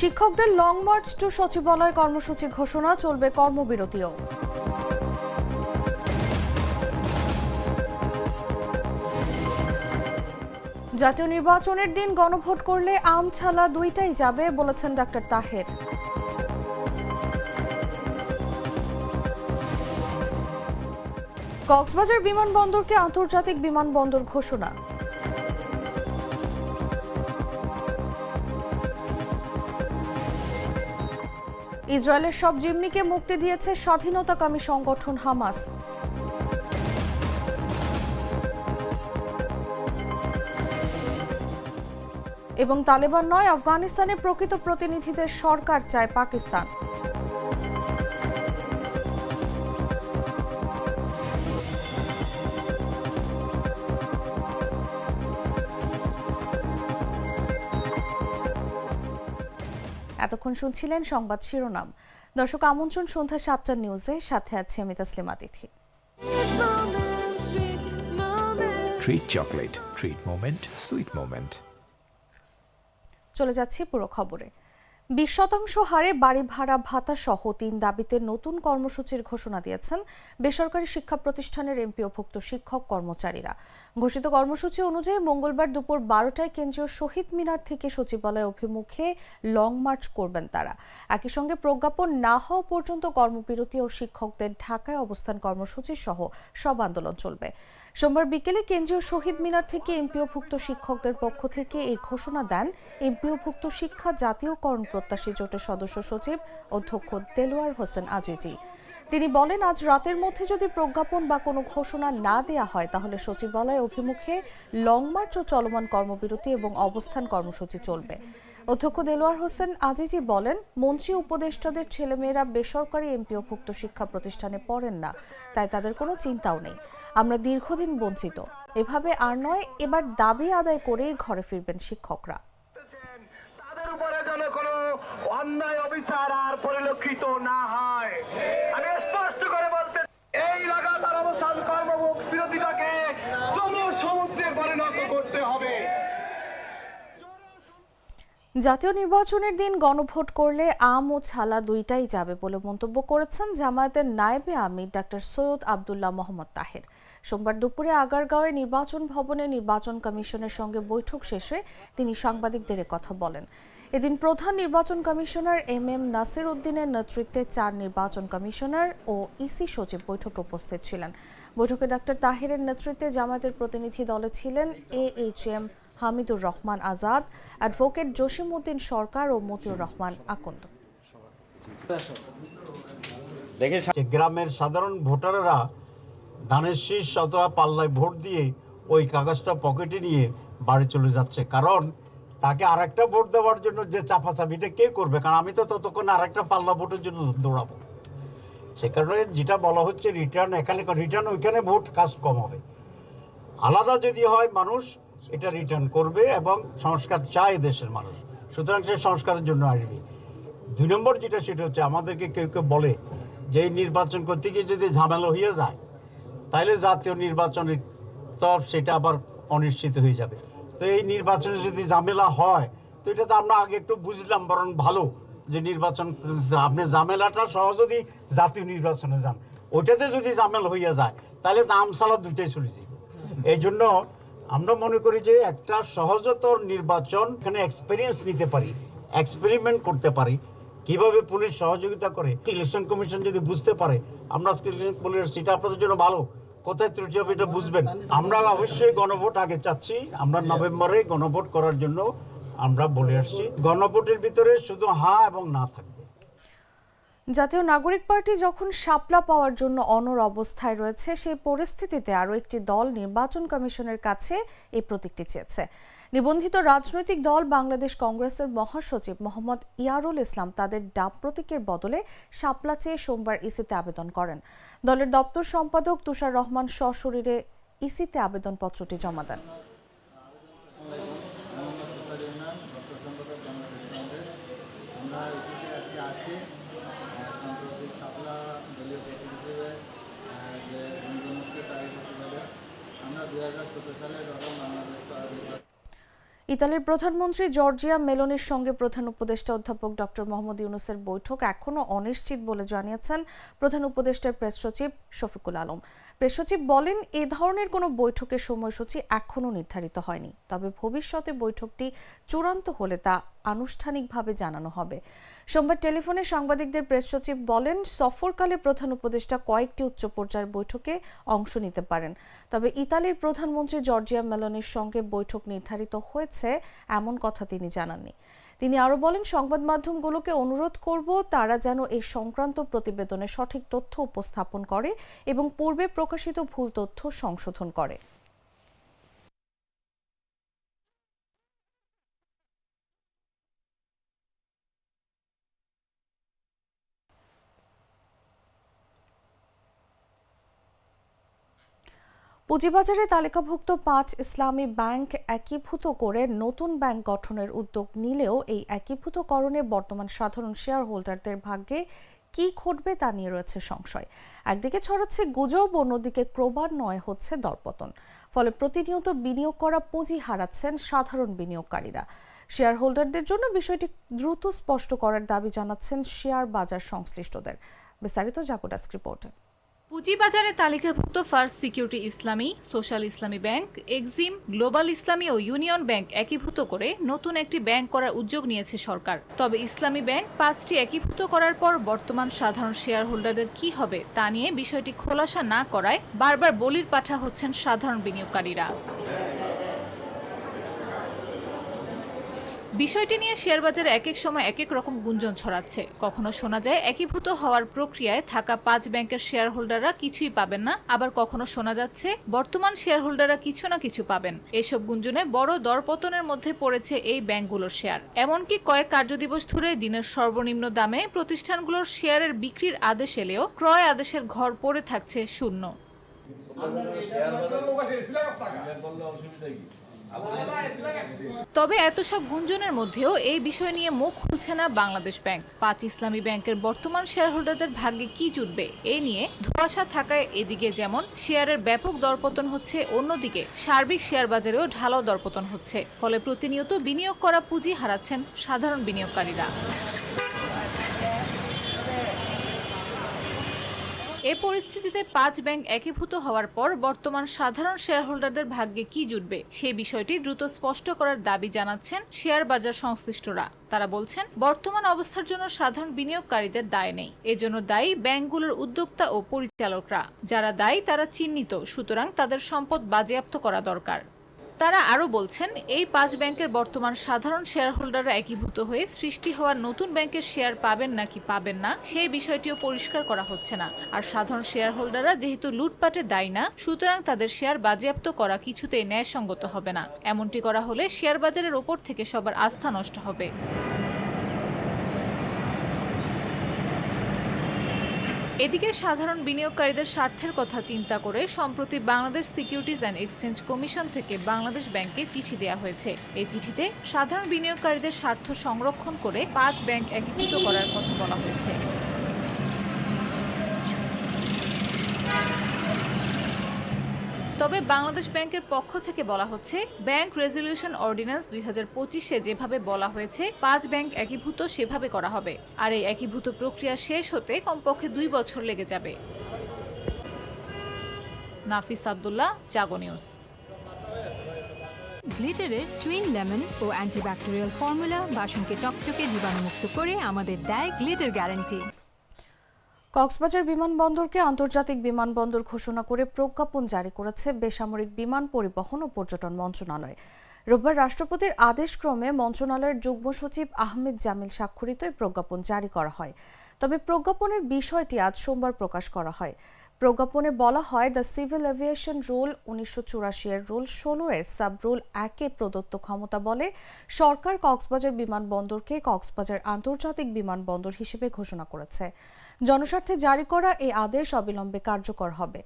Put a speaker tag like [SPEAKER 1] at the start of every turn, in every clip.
[SPEAKER 1] শিক্ষকদের long March two সচিবালয় কর্মসূচি ঘোষণা, চলবে কর্মবিরতিও। জাতীয় নির্বাচনের দিন গণভোট করলে আম ছালা দুইটাই যাবে, বলেছেন ডাক্তার তাহের। কক্সবাজার বিমানবন্দরকে আন্তর্জাতিক বিমানবন্দর ঘোষণা। ইসরায়েলের সব জিম্মিকে মুক্তি দিয়েছে স্বাধীনতাকামী সংগঠন হামাস। এবং তালেবান নয় আফগানিস্তানে প্রকৃত প্রতিনিধিদের সরকার চায় পাকিস্তান। এতক্ষণ শুনছিলেন সংবাদ শিরোনাম। দর্শক আমন্ত্রণ সন্ধ্যা সাতটা নিউজে। সাথে আছে আমি Taslima Tithi
[SPEAKER 2] treat chocolate treat moment sweet moment
[SPEAKER 1] চলে যাচ্ছে পুরো খবরে। বিশ শতাংশ হারে বাড়ি ভাড়া ভাতা সহ তিন দাবিতে নতুন কর্মসূচির ঘোষণা দিয়েছেন বেসরকারি শিক্ষা প্রতিষ্ঠানের এমপিওভুক্ত শিক্ষক কর্মচারীরা। ঘোষিত কর্মসূচি অনুযায়ী মঙ্গলবার দুপুর বারোটায় কেন্দ্রীয় শহীদ মিনার থেকে সচিবালয় অভিমুখে লং মার্চ করবেন তারা। একই সঙ্গে প্রজ্ঞাপন না হওয়া পর্যন্ত কর্মবিরতি ও শিক্ষকদের ঢাকায় অবস্থান কর্মসূচি সহ সব আন্দোলন চলবে। সোমবার বিকেলে কেন্দ্রীয় শহীদ মিনার থেকে এমপিওভুক্ত শিক্ষকদের পক্ষ থেকে এই ঘোষণা দেন এমপিওভুক্ত শিক্ষা জাতীয়করণ প্রত্যাশী জোটের সদস্য সচিব অধ্যক্ষ দেলোয়ার হোসেন আজিজি। তিনি বলেন, আজ রাতের মধ্যে যদি প্রজ্ঞাপন বা কোনো ঘোষণা না দেয়া হয়, তাহলে সচিবালয় অভিমুখে লং মার্চ ও চলমান কর্মবিরতি এবং অবস্থান কর্মসূচি চলবে। অধ্যক্ষ দেলোয়ার হোসেন আজিজি বলেন, মন্ত্রী উপদেষ্টাদের ছেলেমেয়েরা বেসরকারি এমপিওভুক্ত শিক্ষা প্রতিষ্ঠানে পড়েন না, তাই তাদের কোনো চিন্তাও নেই। আমরা দীর্ঘদিন বঞ্চিত। এভাবে আর নয়, এবার দাবি আদায় করেই ঘরে ফিরবেন শিক্ষকরা।
[SPEAKER 3] তাদের উপরে যেন কোনো অন্যায় অবিচার আর পরিলক্ষিত না হয় আমি স্পষ্ট করে বলতে এই লাগাতার অবস্থান কর্ম বিরতিটাকে জনসমুদ্রে পরিণত করতে হবে
[SPEAKER 1] জাতীয় নির্বাচনের দিন গণভোট করলে আম ও ছালা দুইটাই যাবে বলে মন্তব্য করেছেন জামায়াতের নায়েবে আমির ডাক্তার সৈয়দ আবদুল্লাহ মোহাম্মদ তাহের। সোমবার দুপুরে আগারগাঁওয়ে নির্বাচন ভবনে নির্বাচন কমিশনের সঙ্গে বৈঠক শেষে তিনি সাংবাদিকদের কথা বলেন। এদিন প্রধান নির্বাচন কমিশনার এম এম নাসির উদ্দিনের নেতৃত্বে চার নির্বাচন কমিশনার ও ইসি সচিব বৈঠকে উপস্থিত ছিলেন। বৈঠকে ডাক্তার তাহেরের নেতৃত্বে জামায়াতের প্রতিনিধি দলে ছিলেন A H M Hamidur Rahman Azad, advocate Jasimuddin Sarkar ও মতিউর রহমান আকন্দ।
[SPEAKER 4] যে গ্রামের সাধারণ ভোটাররা ধানের শীষ অথবা পাল্লায় ভোট দিয়ে ওই কাগজটা পকেটে নিয়ে বাড়ি চলে যাচ্ছে। কারণ তাকে আরেকটা ভোট দেওয়ার জন্য যে চাপাচাপিটা কে করবে? কারণ আমি তো ততক্ষণ আরেকটা পাল্লা ভোটের জন্য দৌড়াবো। সে কারণে যেটা বলা হচ্ছে রিটার্ন এখানে রিটার্ন ওইখানে ভোট কাজ কম হবে। আলাদা যদি হয় মানুষ এটা রিটার্ন করবে এবং সংস্কার চায় দেশের মানুষ। সুতরাং সে সংস্কারের জন্য আসবে। দুই নম্বর যেটা, সেটা হচ্ছে আমাদেরকে কেউ কেউ বলে যে এই নির্বাচন করতে গিয়ে যদি ঝামেলা হয়ে যায় তাহলে জাতীয় নির্বাচনের তো সেটা আবার অনিশ্চিত হয়ে যাবে। তো এই নির্বাচনে যদি ঝামেলা হয়, তো এটা তো আমরা আগে একটু বুঝলাম, বরং ভালো যে নির্বাচন, আপনি ঝামেলাটা সহ যদি জাতীয় নির্বাচনে যান, ওইটাতে যদি ঝামেলা হইয়া যায় তাহলে তো আমসালা দুইটাই চলে যাবে এই জন্য আমরা মনে করি যে একটা সহজতর নির্বাচন এখানে এক্সপিরিয়েন্স নিতে পারি এক্সপেরিমেন্ট করতে পারি। কীভাবে পুলিশ সহযোগিতা করে? ইলেকশন কমিশন যদি বুঝতে পারে, আমরা আজকে পুলিশ সেটা আপনাদের জন্য ভালো। কোথায় ত্রুটি হবে এটা বুঝবেন। আমরা অবশ্যই গণভোট আগে চাচ্ছি। আমরা নভেম্বরে গণভোট করার জন্য আমরা বলে আসছি। গণভোটের ভিতরে শুধু হ্যাঁ এবং না থাকবে
[SPEAKER 1] জাতীয় নাগরিক পার্টি যখন শাপলা পাওয়ার জন্য অনর অবস্থায় রয়েছে, সেই পরিস্থিতিতে আরও একটি দল নির্বাচন কমিশনের কাছে এই প্রতীকটি চেয়েছে। নিবন্ধিত রাজনৈতিক দল বাংলাদেশ কংগ্রেসের মহাসচিব মোহাম্মদ ইয়ারুল ইসলাম তাদের ডাব প্রতীকের বদলে শাপলা চেয়ে সোমবার ইসিতে আবেদন করেন। দলের দপ্তর সম্পাদক তুষার রহমান সশরীরে ইসিতে আবেদনপত্রটি জমা দেন।
[SPEAKER 5] আমরা দলীয় হিসেবে যে হচ্ছে আমরা দু হাজার সতেরো সালে যখন বাংলাদেশ
[SPEAKER 1] ইতালির প্রধানমন্ত্রী জর্জিয়া মেলোনির সঙ্গে প্রধান উপদেষ্টা অধ্যাপক ডক্টর মোহাম্মদ ইউনুসের বৈঠক এখনও অনিশ্চিত বলে জানিয়েছেন প্রধান উপদেষ্টার প্রেস সচিব শফিকুল আলম। প্রেস সচিব বলেন, এ ধরনের কোনো বৈঠকের সময়সূচি এখনও নির্ধারিত হয়নি, তবে ভবিষ্যতে বৈঠকটি চূড়ান্ত হলে তা আনুষ্ঠানিকভাবে জানানো হবে। সোমবার টেলিফোনে সাংবাদিকদের প্রেস সচিব বলেন, সফরকালে প্রধান উপদেষ্টা কয়েকটি উচ্চ পর্যায়ের বৈঠকে অংশ নিতে পারেন। তবে ইতালির প্রধানমন্ত্রী জর্জিয়া মেলনের সঙ্গে বৈঠক নির্ধারিত হয়েছে এমন কথা তিনি জানাননি। তিনি আরও বলেন, সংবাদ মাধ্যমগুলোকে অনুরোধ করব, তারা যেন এই সংক্রান্ত প্রতিবেদনে সঠিক তথ্য উপস্থাপন করে এবং পূর্বে প্রকাশিত ভুল তথ্য সংশোধন করে। পুঁজিবাজারে তালিকাভুক্ত পাঁচ ইসলামী ব্যাংক একীভূত করে নতুন ব্যাংক গঠনের উদ্যোগ নিলেও এই একীভূতকরণে বর্তমান সাধারণ শেয়ার হোল্ডারদের ভাগ্যে কি ঘটবে তা নিয়ে রয়েছে সংশয়। একদিকে ছড়াচ্ছে গুজব, অন্যদিকে ক্রমান্বয়ে হচ্ছে দরপতন। ফলে প্রতিনিয়ত বিনিয়োগ করা পুঁজি হারাচ্ছেন সাধারণ বিনিয়োগকারীরা। শেয়ার হোল্ডারদের জন্য বিষয়টি দ্রুত স্পষ্ট করার দাবি জানাচ্ছেন শেয়ার বাজার সংশ্লিষ্টদের। বিস্তারিত জাকোডাস্ক রিপোর্টে।
[SPEAKER 6] পুঁজিবাজারে তালিকাভুক্ত First Security Islami, Social Islami Bank, Exim, Global Islami ও ইউনিয়ন ব্যাংক একীভূত করে নতুন একটি ব্যাংক করার উদ্যোগ নিয়েছে সরকার। তবে ইসলামী ব্যাংক পাঁচটি একীভূত করার পর বর্তমান সাধারণ শেয়ার হোল্ডারদের কি হবে তা নিয়ে বিষয়টি খোলাসা না করায় বারবার বলির পাঠা হচ্ছেন সাধারণ বিনিয়োগকারীরা। বিষয়টি নিয়ে শেয়ার বাজারে এক এক সময় এক এক রকম গুঞ্জন ছড়াচ্ছে। কখনো শোনা যায় একীভূত হওয়ার প্রক্রিয়ায় থাকা পাঁচ ব্যাংকের শেয়ার হোল্ডাররা কিছুই পাবেন না আবার কখনো শোনা যাচ্ছে বর্তমান শেয়ার হোল্ডাররা কিছু না কিছু পাবেন। এসব গুঞ্জনে বড় দরপতনের মধ্যে পড়েছে এই ব্যাংকগুলোর শেয়ার। এমনকি কয়েক কার্যদিবস ধরে দিনের সর্বনিম্ন দামে প্রতিষ্ঠানগুলোর শেয়ারের বিক্রির আদেশ এলেও ক্রয় আদেশের ঘর পড়ে থাকছে শূন্য। তবে এত সব গুঞ্জনের মধ্যেও এই বিষয় নিয়ে মুখ খুলছে না বাংলাদেশ ব্যাংক। পাঁচ ইসলামী ব্যাংকের বর্তমান শেয়ারহোল্ডারদের ভাগ্যে কি জুটবে, এ নিয়ে ধোয়াশা থাকায় এদিকে যেমন শেয়ারের ব্যাপক দরপতন হচ্ছে, অন্যদিকে সার্বিক শেয়ার বাজারেও ঢালাও দরপতন হচ্ছে। ফলে প্রতিনিয়ত বিনিয়োগ করা পুঁজি হারাচ্ছেন সাধারণ বিনিয়োগকারীরা। এ পরিস্থিতিতে পাঁচ ব্যাংক একীভূত হওয়ার পর বর্তমান সাধারণ শেয়ারহোল্ডারদের ভাগ্যে কি জুটবে, সে বিষয়টি দ্রুত স্পষ্ট করার দাবি জানাচ্ছেন শেয়ার বাজার সংশ্লিষ্টরা। তারা বলছেন, বর্তমান অবস্থার জন্য সাধারণ বিনিয়োগকারীদের দায় নেই। এজন্য দায়ী ব্যাংকগুলোর উদ্যোক্তা ও পরিচালকরা। যারা দায়ী, তারা চিহ্নিত। সুতরাং তাদের সম্পদ বাজেয়াপ্ত করা দরকার। তারা আরও বলছেন, এই পাঁচ ব্যাংকের বর্তমান সাধারণ শেয়ার হোল্ডাররা একীভূত হয়ে সৃষ্টি হওয়া নতুন ব্যাংকের শেয়ার পাবেন নাকি পাবেন না, সেই বিষয়টিও পরিষ্কার করা হচ্ছে না। আর সাধারণ শেয়ার হোল্ডাররা যেহেতু লুটপাটে দায়ী না, সুতরাং তাদের শেয়ার বাজেয়াপ্ত করা কিছুতেই ন্যায়সঙ্গত হবে না। এমনটি করা হলে শেয়ার বাজারের ওপর থেকে সবার আস্থা নষ্ট হবে। এদিকে সাধারণ বিনিয়োগকারীদের স্বার্থের কথা চিন্তা করে সম্প্রতি Bangladesh Securities and Exchange Commission থেকে বাংলাদেশ ব্যাংকে চিঠি দেওয়া হয়েছে। এই চিঠিতে সাধারণ বিনিয়োগকারীদের স্বার্থ সংরক্ষণ করে পাঁচ ব্যাংক একীভূত করার কথা বলা হয়েছে। তবে বাংলাদেশ ব্যাংকের পক্ষ থেকে বলা হচ্ছে, ব্যাংক রেজলিউশন অর্ডিন্যান্স দুই হাজার পঁচিশে যেভাবে বলা হয়েছে, পাঁচ ব্যাংক একীভূত সেভাবে করা হবে। আর এই একীভূত প্রক্রিয়া শেষ হতে কমপক্ষে দুই বছর লেগে যাবে। নাফিস আবদুল্লাহ, জাগো নিউজ।
[SPEAKER 7] গ্লিটারের টুইন লেমন ও অ্যান্টিব্যাকটেরিয়াল ফর্মুলা বাসনকে চকচকে জীবাণুমুক্ত করে আমাদের দেয় গ্লিটার গ্যারান্টি।
[SPEAKER 1] কক্সবাজার বিমানবন্দরকে আন্তর্জাতিক বিমানবন্দর ঘোষণা করে প্রজ্ঞাপন জারি করেছে বেসামরিক বিমান পরিবহন ও পর্যটন মন্ত্রণালয়। রোববার রাষ্ট্রপতির আদেশক্রমে মন্ত্রণালয়ের যুগ্ম সচিব আহমেদ জামিল স্বাক্ষরিত প্রজ্ঞাপন জারি করা হয়। তবে প্রজ্ঞাপনের বিষয়টি আজ সোমবার প্রকাশ করা হয়। প্রজ্ঞাপনে বলা হয়, দ্য সিভিল এভিয়েশন রুল উনিশশো চুরাশি এর রুল ষোলো এর সাব রুল একে প্রদত্ত ক্ষমতা বলে সরকার কক্সবাজার বিমানবন্দরকে কক্সবাজার আন্তর্জাতিক বিমানবন্দর হিসেবে ঘোষণা করেছে। জনস্বার্থে জারি করা এই আদেশ অবিলম্বে কার্যকর হবে।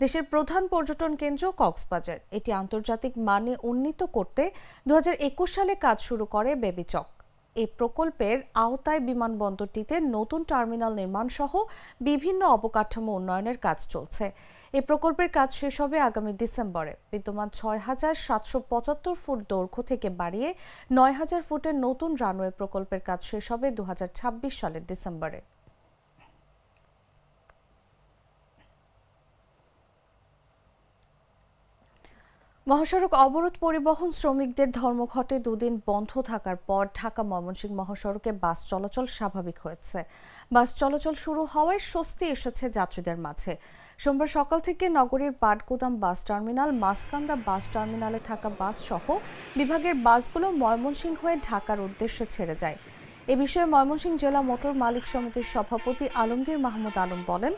[SPEAKER 1] দেশের প্রধান পর্যটন কেন্দ্র কক্সবাজার। এটি আন্তর্জাতিক মানে উন্নীত করতে দু হাজার একুশ সালে কাজ শুরু করে বেবিচক। এই প্রকল্পের আওতায় বিমানবন্দরটিতে নতুন টার্মিনাল নির্মাণ সহ বিভিন্ন অবকাঠামো উন্নয়নের কাজ চলছে। এই প্রকল্পের কাজ শেষ হবে আগামী ডিসেম্বরে। বিদ্যমান ছয় হাজার সাতশো পঁচাত্তর ফুট দৈর্ঘ্য থেকে বাড়িয়ে নয় হাজার ফুটের নতুন রানওয়ে প্রকল্পের কাজ শেষ হবে দু হাজার ছাব্বিশ সালের ডিসেম্বরে। মহাসড়ক অবরোধ পরিবহন শ্রমিকদের ধর্মঘটে দুদিন বন্ধ থাকার পর ঢাকা ময়মনসিংহ মহাসড়কে বাস চলাচল স্বাভাবিক হয়েছে। বাস চলাচল শুরু হওয়ায় স্বস্তি এসেছে যাত্রীদের মাঝে। সোমবার সকাল থেকে নগরীর Patgudam bus terminal, Maskanda bus টার্মিনালে থাকা বাস সহ বিভাগের বাসগুলো ময়মনসিংহ হয়ে ঢাকার উদ্দেশ্যে ছেড়ে যায়। এ বিষয়ে ময়মনসিংহ জেলা মোটর মালিক সমিতির সভাপতি আলমগীর মাহমুদ আলম বলেন,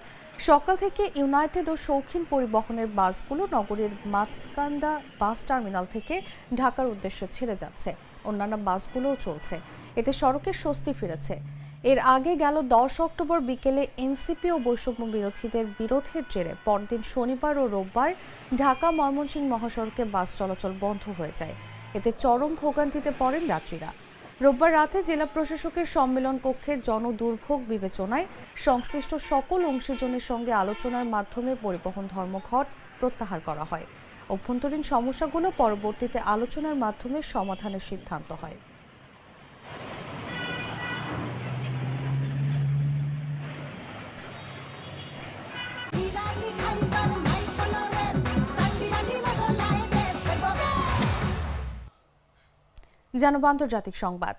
[SPEAKER 1] সকাল থেকে ইউনাইটেড ও শৌখিন পরিবহনের বাসগুলো নগরীর মাছকান্দা বাস টার্মিনাল থেকে ঢাকার উদ্দেশ্যে ছেড়ে যাচ্ছে। অন্যান্য বাসগুলোও চলছে। এতে সড়কে স্বস্তি ফিরেছে। এর আগে গেল দশ অক্টোবর বিকেলে এনসিপি ও বৈষম্য বিরোধীদের বিরোধের জেরে পরদিন শনিবার ও রোববার ঢাকা ময়মনসিংহ মহাসড়কে বাস চলাচল বন্ধ হয়ে যায়। এতে চরম ভোগান্তিতে পড়েন যাত্রীরা। রোববার রাতে জেলা প্রশাসকের সম্মেলন কক্ষে জনদুর্ভোগ বিবেচনায় সংশ্লিষ্ট সকল অংশীজনের সঙ্গে আলোচনার মাধ্যমে পরিবহন ধর্মঘট প্রত্যাহার করা হয়। অভ্যন্তরীণ সমস্যাগুলো পরবর্তীতে আলোচনার মাধ্যমে সমাধানের সিদ্ধান্ত হয়। জানাব আন্তর্জাতিক সংবাদ।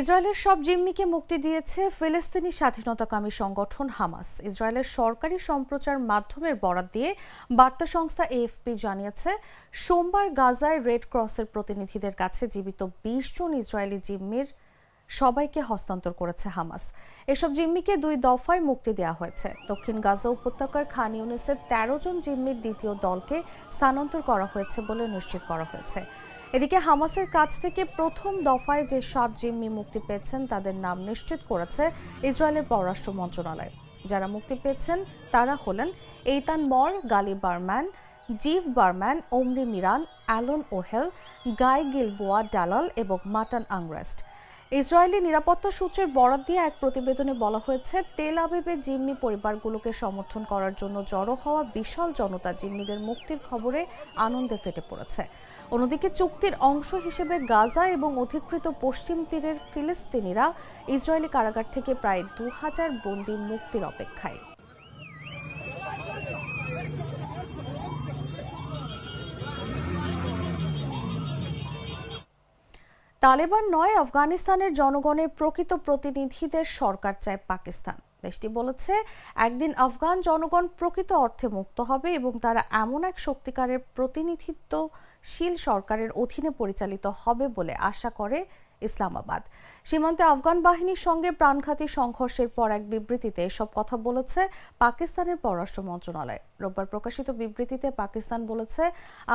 [SPEAKER 1] ইসরায়েলের সব জিম্মিকে মুক্তি দিয়েছে ফিলিস্তিনি স্বাধীনতাকামী সংগঠন হামাস। ইসরায়েলের সরকারি সম্প্রচার মাধ্যমের বরাত দিয়ে বার্তা সংস্থা এএফপি জানিয়েছে, সোমবার গাজায় রেড ক্রসের প্রতিনিধিদের কাছে জীবিত বিশ জন ইসরায়েলি জিম্মির সবাইকে হস্তান্তর করেছে হামাস। এসব জিম্মিকে দুই দফায় মুক্তি দেওয়া হয়েছে। দক্ষিণ গাজা উপত্যকার খান ইউনিসের তেরো জন জিম্মির দ্বিতীয় দলকে স্থানান্তর করা হয়েছে বলে নিশ্চিত করা হয়েছে। এদিকে হামাসের কাছ থেকে প্রথম দফায় যে সাত জিম্মি মুক্তি পেয়েছেন, তাদের নাম নিশ্চিত করেছে ইসরায়েলের পররাষ্ট্র মন্ত্রণালয়। যারা মুক্তি পেয়েছেন, তারা হলেন Eitan Mor, Gali Berman Ziv Berman, Omri Miran, Alon Ohel, Guy Gilboa, Dalal এবং মাটান আংরেস্ট। ইসরায়েলি নিরাপত্তা সূত্রের বরাত দিয়ে এক প্রতিবেদনে বলা হয়েছে, তেল আবিবে জিম্মি পরিবারগুলোকে সমর্থন করার জন্য জড়ো হওয়া বিশাল জনতা জিম্মিদের মুক্তির খবরে আনন্দে ফেটে পড়েছে। অন্যদিকে চুক্তির অংশ হিসেবে গাজা এবং অধিকৃত পশ্চিম তীরের ফিলিস্তিনিরা ইসরায়েলি কারাগার থেকে প্রায় দু হাজার বন্দি মুক্তির অপেক্ষায়। তালেবান নয়, আফগানিস্তানের জনগণের প্রকৃত প্রতিনিধিদের সরকার চায় পাকিস্তান। দেশটি বলেছে, একদিন আফগান জনগণ প্রকৃত অর্থে মুক্ত হবে এবং তারা এমন এক সত্যিকারের প্রতিনিধিত্বশীল সরকারের অধীনে পরিচালিত হবে বলে আশা করে ইসলামাবাদ। সীমান্তে আফগান বাহিনীর সঙ্গে প্রাণঘাতী সংঘর্ষের পর এক বিবৃতিতে এসব কথা বলেছে পাকিস্তানের পররাষ্ট্র মন্ত্রণালয়। রোববার প্রকাশিত বিবৃতিতে পাকিস্তান বলেছে,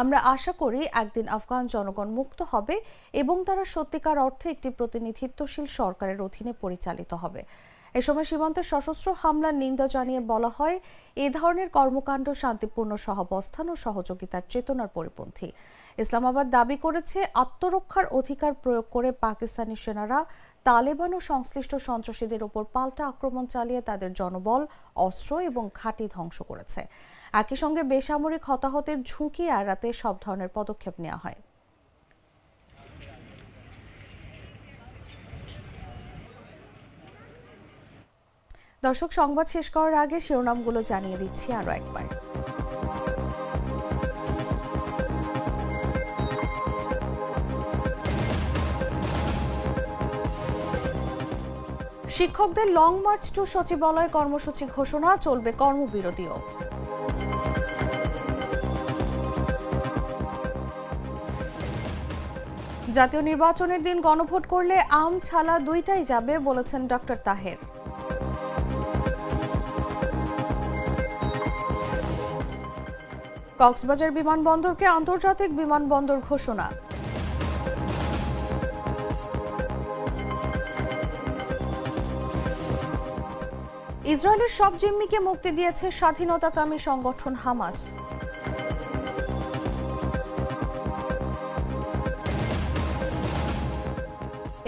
[SPEAKER 1] আমরা আশা করি একদিন আফগান জনগণ মুক্ত হবে এবং তারা সত্যিকার অর্থে একটি প্রতিনিধিত্বশীল সরকারের অধীনে পরিচালিত হবে। এ সময় সীমান্তে সশস্ত্র হামলার নিন্দা জানিয়ে বলা হয়, এ ধরনের কর্মকাণ্ড শান্তিপূর্ণ সহাবস্থান ও সহযোগিতার চেতনার পরিপন্থী। ইসলামাবাদ দাবি করেছে, আত্মরক্ষার অধিকার প্রয়োগ করে পাকিস্তানি সেনারা তালেবান ও সংশ্লিষ্ট সন্ত্রাসীদের ওপর পাল্টা আক্রমণ চালিয়ে তাদের জনবল, অস্ত্র এবং ঘাঁটি ধ্বংস করেছে। একই সঙ্গে বেসামরিক হতাহতের ঝুঁকি এড়াতে সব ধরনের পদক্ষেপ নেওয়া হয়। দর্শক, সংবাদ শেষ করার আগে শিরোনামগুলো জানিয়ে দিচ্ছি আরও একবার। শিক্ষকদের লং মার্চ টু সচিবালয় কর্মসূচি ঘোষণা, চলবে কর্মবিরতিও। জাতীয় নির্বাচনের দিন গণভোট করলে আম ছালা দুইটাই যাবে, বলেছেন ডক্টর তাহের। কক্সবাজার বিমানবন্দরকে আন্তর্জাতিক বিমানবন্দর ঘোষণা। ইসরায়েলের সব জিম্মিকে মুক্তি দিয়েছে স্বাধীনতাকামী সংগঠন হামাস।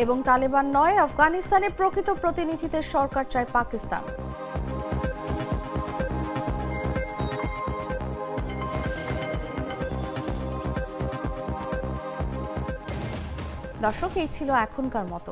[SPEAKER 1] এবং তালেবান নয়, আফগানিস্তানে প্রকৃত প্রতিনিধিদের সরকার চায় পাকিস্তান। দর্শক, এই ছিল এখনকার মতো।